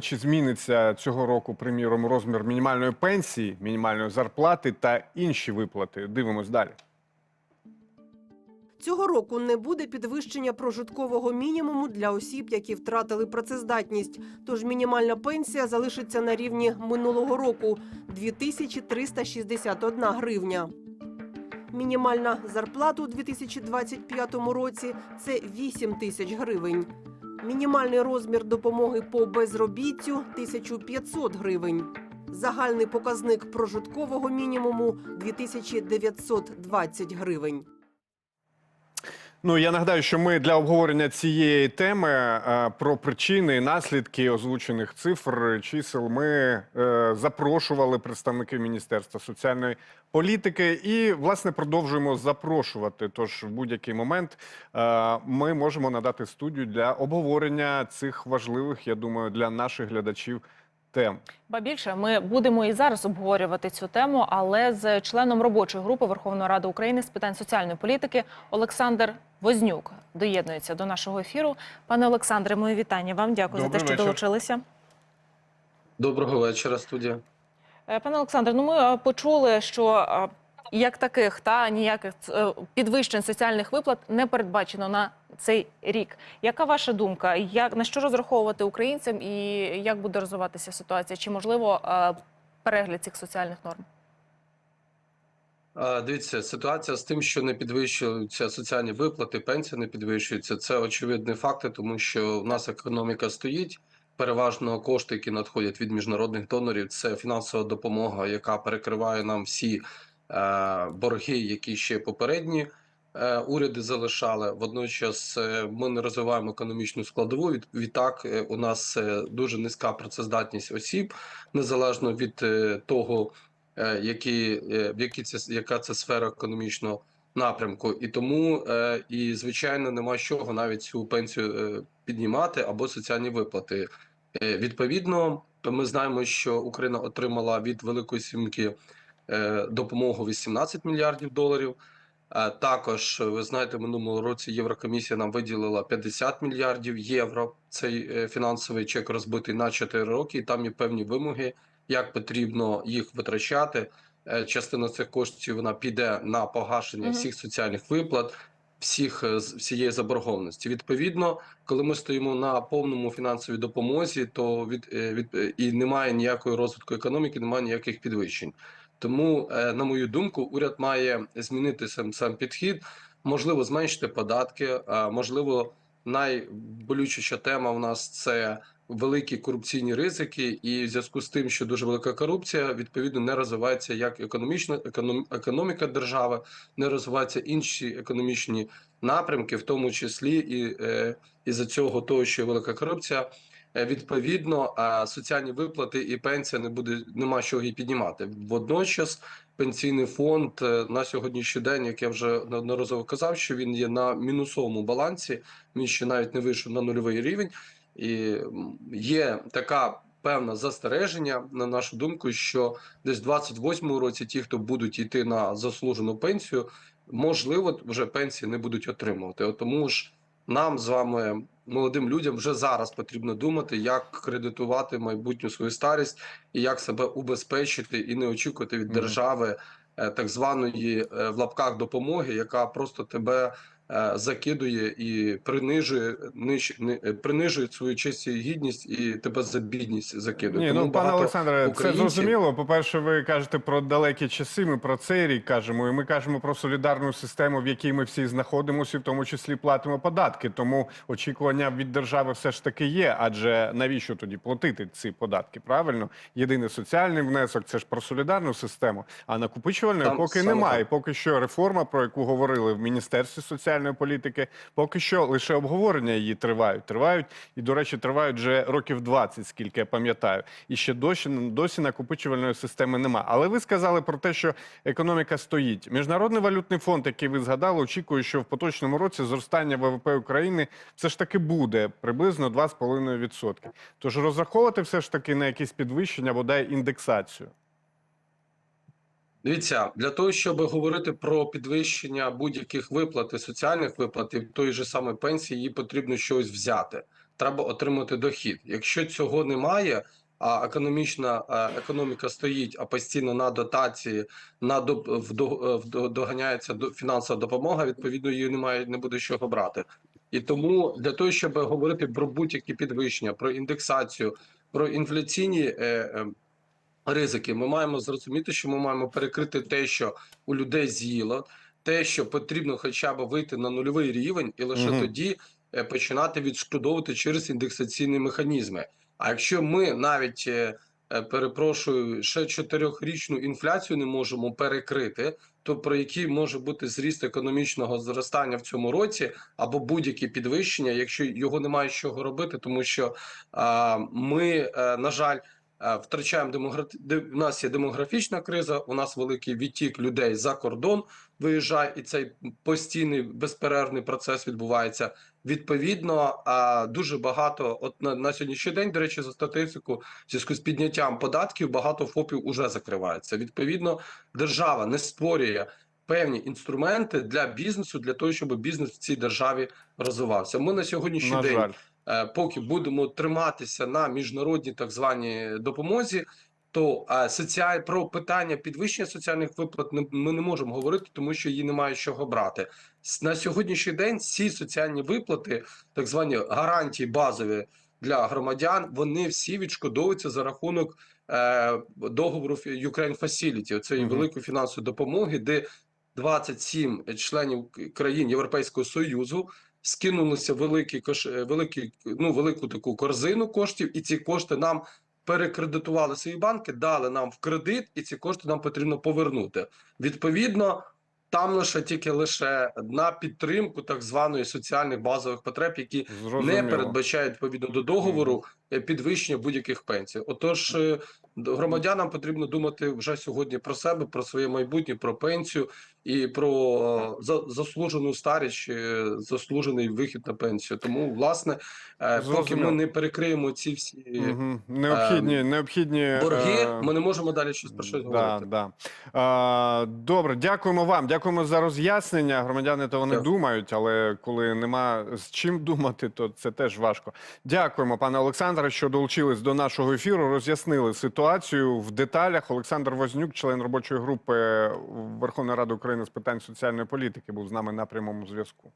Чи зміниться цього року, приміром, розмір мінімальної пенсії, мінімальної зарплати та інші виплати? Дивимось далі. Цього року не буде підвищення прожиткового мінімуму для осіб, які втратили працездатність. Тож мінімальна пенсія залишиться на рівні минулого року 2361 гривня. Мінімальна зарплата у 2025 році це 8 тисяч гривень. Мінімальний розмір допомоги по безробіттю 1500 гривень. Загальний показник прожиткового мінімуму 2920 гривень. Ну я нагадаю, що ми для обговорення цієї теми е, про причини і наслідки озвучених цифр чисел ми е, запрошували представників Міністерства соціальної політики і власне продовжуємо запрошувати. Тож в будь-який момент е, ми можемо надати студію для обговорення цих важливих, я думаю, для наших глядачів тем. Ба більше ми будемо і зараз обговорювати цю тему, але з членом робочої групи Верховної Ради України з питань соціальної політики Олександр Вознюк доєднується до нашого ефіру. Пане Олександре, мої вітання вам. Дякую за те, що вечір. долучилися. Доброго вечора, студія. Е, Пане Олександре, ну ми е, почули, що е, як таких та ніяких е, підвищень соціальних виплат не передбачено на цей рік. Яка ваша думка? Як на що розраховувати українцям і як буде розвиватися ситуація? Чи можливо е, перегляд цих соціальних норм? Дивіться, ситуація з тим, що не підвищуються соціальні виплати, пенсія не підвищується. Це очевидні факти, тому що в нас економіка стоїть. Переважно кошти, які надходять від міжнародних донорів, це фінансова допомога, яка перекриває нам всі борги, які ще попередні е, уряди залишали. Водночас е, ми не розвиваємо економічну складову. Відтак е, у нас е, дуже низька працездатність осіб, незалежно від е, того, е, які, е, в які це яка це сфера економічного напрямку, і тому е, і звичайно нема чого навіть цю пенсію е, піднімати або соціальні виплати. Е, Відповідно, ми знаємо, що Україна отримала від Великої Сімки е, допомогу 18 мільярдів доларів. Е, Також ви знаєте, в минулому році Єврокомісія нам виділила 50 мільярдів євро. Цей е, фінансовий чек розбитий на 4 роки. І там є певні вимоги, як потрібно їх витрачати. Е, Частина цих коштів вона піде на погашення всіх соціальних виплат, всіх е, всієї заборгованості. Відповідно, коли ми стоїмо на повному фінансовій допомозі, то від, е, від е, і немає ніякої розвитку економіки, немає ніяких підвищень. Тому, е, на мою думку, уряд має змінити сам сам підхід, можливо, зменшити податки. а, Можливо, найболючіша тема в нас це великі корупційні ризики, і в зв'язку з тим, що дуже велика корупція, відповідно не розвивається як економічна економ, економіка держави, не розвиваються інші економічні напрямки, в тому числі і е, із-за цього того, що велика корупція. Е, Відповідно, соціальні виплати і пенсія не буде нема що її піднімати. Водночас пенсійний фонд е, на сьогоднішній день, як я вже неодноразово казав, що він є на мінусовому балансі. Він ще навіть не вийшов на нульовий рівень, і є така певна застереження, на нашу думку, що десь в 28-му році ті, хто будуть йти на заслужену пенсію, можливо, вже пенсії не будуть отримувати. Тому ж нам з вами, молодим людям, вже зараз потрібно думати, як кредитувати майбутню свою старість і як себе убезпечити і не очікувати від держави е, так званої е, в лапках допомоги, яка просто тебе закидує і принижує ниж, ни- е, принижує свою честь і гідність, і тебе за бідність закидує. Ні, ну пане багато Олександре, це зрозуміло. По-перше, ви кажете про далекі часи. Ми про цей рік кажемо, і ми кажемо про солідарну систему, в якій ми всі знаходимося, і в тому числі платимо податки. Тому очікування від держави все ж таки є. Адже навіщо тоді платити ці податки? Правильно, єдиний соціальний внесок це ж про солідарну систему. А накопичувальної поки немає. Поки що реформа, про яку говорили в міністерстві соціальної політики, поки що лише обговорення її тривають. Тривають і, до речі, тривають вже років 20, скільки я пам'ятаю. І ще досі, досі накопичувальної системи нема. Але ви сказали про те, що економіка стоїть. Міжнародний валютний фонд, який ви згадали, очікує, що в поточному році зростання ВВП України все ж таки буде приблизно 2,5%. Тож розраховувати все ж таки на якісь підвищення, бодай індексацію. Дивіться, для того, щоб говорити про підвищення будь-яких виплат і соціальних виплат і тої ж самої пенсії, їй потрібно щось взяти. треба отримати дохід. Якщо цього немає, а економічна е, економіка стоїть, а постійно на дотації, на до, вдо- вдо- доганяється до фінансова допомога, відповідно, її немає, не буде чого брати. І тому для того, щоб говорити про будь-які підвищення, про індексацію, про інфляційні е, е, ризики, ми маємо зрозуміти, що ми маємо перекрити те, що у людей з'їло, те, що потрібно хоча б вийти на нульовий рівень, і лише Мгм. тоді е, починати відшкодовувати через індексаційні механізми. А якщо ми навіть е, е, перепрошую, ще чотирьохрічну інфляцію не можемо перекрити, то про який може бути зріст економічного зростання в цьому році або будь-які підвищення, якщо його немає з чого робити, тому що а, ми, е, на жаль, втрачаємо демограф... У нас є демографічна криза. У нас великий відтік людей за кордон виїжджає, і цей постійний безперервний процес відбувається. Відповідно, а, дуже багато. От на, на сьогоднішній день, до речі, за статистику, в зв'язку з підняттям податків, багато ФОПів уже закривається. Відповідно, держава не створює певні інструменти для бізнесу для того, щоб бізнес в цій державі розвивався. Ми на сьогоднішній На день жаль. Е, поки будемо триматися на міжнародній так званій допомозі, то е, соціаль про питання підвищення соціальних виплат ми не можемо говорити, тому що її немає чого брати. На сьогоднішній день ці соціальні виплати, так звані гарантії базові для громадян, вони всі відшкодовуються за рахунок е, договору Ukraine Facility, цієї великої фінансової допомоги, де 27 членів країн Європейського союзу скинулися великі е, великі, ну велику таку корзину коштів, і ці кошти нам перекредитували свої банки, дали нам в кредит, і ці кошти нам потрібно повернути. Відповідно, там лише тільки лише на підтримку так званої соціальних базових потреб, які не передбачають відповідно до договору підвищення будь-яких пенсій. Отож, е, громадянам потрібно думати вже сьогодні про себе, про своє майбутнє, про пенсію і про е, заслужену старість, е, заслужений вихід на пенсію. Тому, власне, е, поки ми не перекриємо ці всі Мгм. Необхідні, необхідні борги, е, ми не можемо далі щось про щось да, говорити. да. А, добре, дякуємо вам. Дякуємо за роз'яснення. Громадяни то вони Дякую. думають, але коли нема з чим думати, то це теж важко. Дякуємо, пане Олександре, що долучились до нашого ефіру. Роз'яснили ситуацію в деталях. Олександр Вознюк, член робочої групи Верховної Ради України з питань соціальної політики, був з нами на прямому зв'язку.